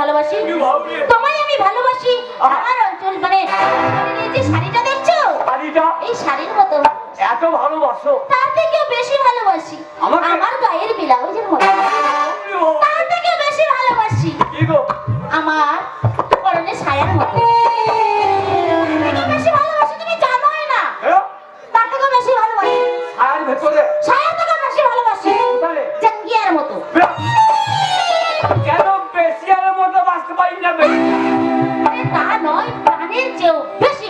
ভালোবাসি? তোমায় আমি ভালোবাসি। আমার অঞ্চল মানে এই যে শাড়িটা দেখছ? এই শাড়ির মতো। এত ভালোবাসো। তার থেকে বেশি ভালোবাসি। আমার গায়ের ব্লাউজের মতো। তার থেকে বেশি ভালোবাসি। কি গো? আমার পরনে ছায়ার মতো।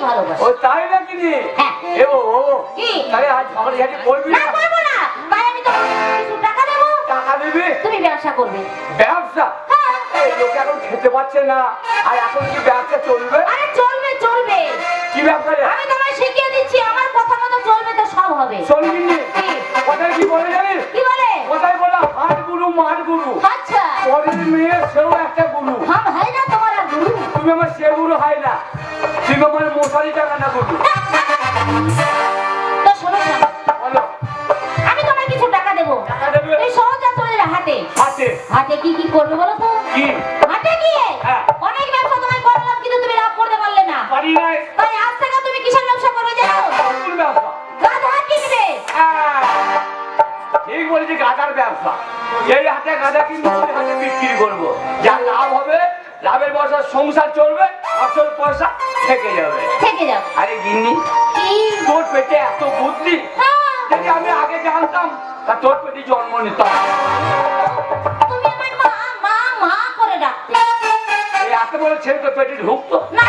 ভালোবাসি। ও তাই নাকি রে? হ্যাঁ। এ ও ও কি? তাহলে আজ আমার কাছে বলবি না? করব না। তাই আমি তোমাকে কিছু টাকা দেবো। টাকা দিবি? তুমি ব্যবসা করবে। ব্যবসা? হ্যাঁ। এই লোক এখন খেতে পাচ্ছে না। আর এখন কি ব্যবসা চলবে? আরে চলবে চলবে। কি ব্যবসা রে? আমি তোমায় শিখিয়ে দিচ্ছি আমার কথা মতো চলবে তো সব হবে। চলবি নি কি? কোথায় কি বলে জানিস? কি বলে? কোথায় বলে হাট গুরু মার গুরু। আচ্ছা। পরের মেয়ে সেও একটা গুরু। হয় না তোমার গুরু। তুমি আমার সে গুরু হয় না। আমার মশারি টাকা না আমি তোমায় কিছু টাকা দেবো। সহজা চলে হাতে। কি কি করবে বলো তো? কি? হাটে গিয়ে হ্যাঁ। অনেক ব্যবসা তোমায় করলাম কিন্তু তুমি লাভ করতে পারলে না। তাই আজ থেকে তুমি কিসের ব্যবসা করবে জানো? গাধা কিনবে। হ্যাঁ, ঠিক বলেছি গাদার ব্যবসা। এই হাতে গাদা কিনবো হাতে বিক্রি করব। যা লাভ হবে লাভের বছর সংসার চলবে আসল পয়সা থেকে যাবে থেকে যাবে আরে গিন্নি তোর পেটে এত বুদ্ধি হ্যাঁ, যদি আমি আগে জানতাম তা তোর পেটে জন্ম নিতাম এত বড় ছেলে তো পেটে ঢুকতো না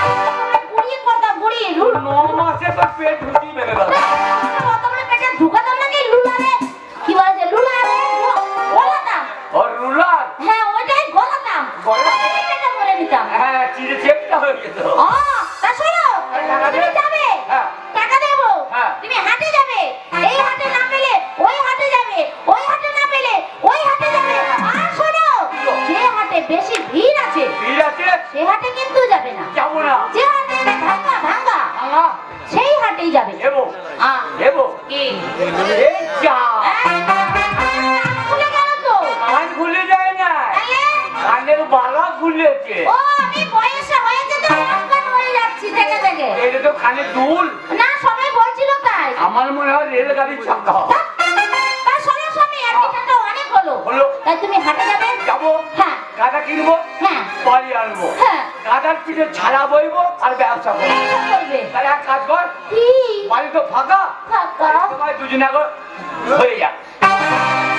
বুড়ি কথা বুড়ি ন মাসে তো পেট ঢুকিয়ে বালা খুলেছে। ও আমি বয়সে হয়েছে তো অজ্ঞান হয়ে যাচ্ছি থেকে থেকে এটা তো কানে দুল। না সবাই বলছিল তাই। আমার মনে হয় রেলগাড়ির চাকা তার শোনো স্বামী এক টাকা অনেক হলো হলো তাই তুমি হাটে যাবে? যাব। হ্যাঁ। গাদা কিনবো? হ্যাঁ। বাড়ি আনব। হ্যাঁ। গাদার পিঠে ছাড়া বইবো আর ব্যবসা করব। তাহলে এক কাজ কর। বাড়ি তো ফাঁকা। দুজনে আগর হয়ে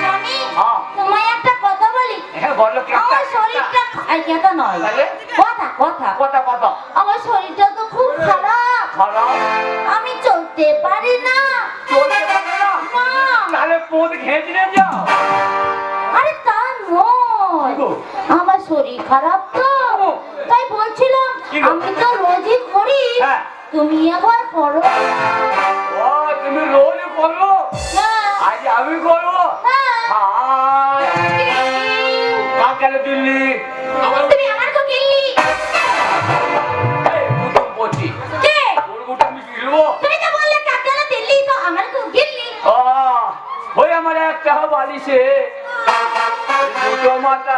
স্বামী হ্যাঁ। তোমায় একটা কথা বলি। হ্যাঁ বলো আমার শরীরটা কথা। নয়। কথা কথা। কথা কথা। আমার শরীরটা তো খুব খারাপ। খারাপ আমি চলতে পারি না। চলতে পারে না। না। তাহলে পোঁত ঘেঁচে যাও। আরে তা নয়। আমার শরীর খারাপ তো। তাই বলছিলাম আমি তো রোজই করি। হ্যাঁ। তুমি একবার করো। ও তুমি রোজ করো হ্যাঁ। আজ আমি করব কাকালা দিল্লি আমার একটা বালিশে। দুটো মাথা।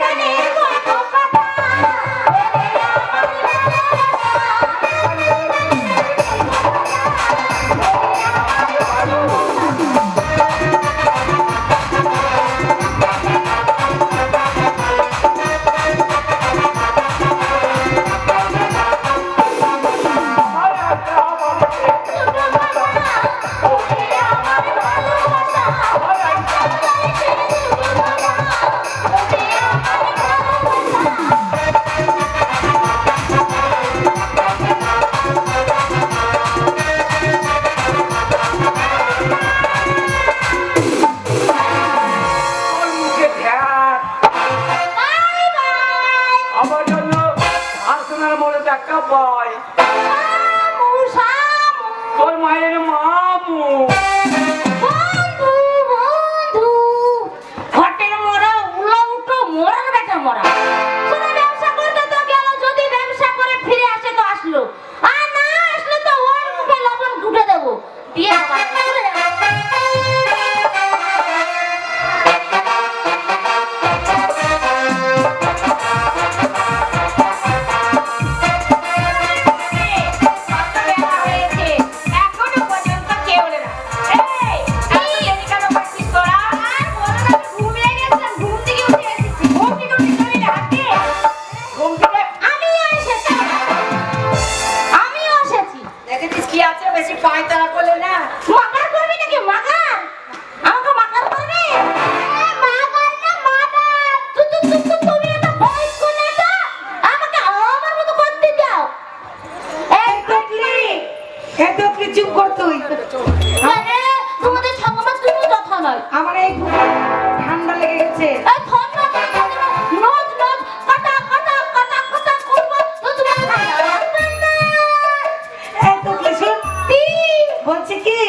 ভয় এত কি চুপ কর আরে তোমাদের সংবাদ তুমি কথা নয়। আমার এই ঠান্ডা লেগে গেছে। বলছি কি?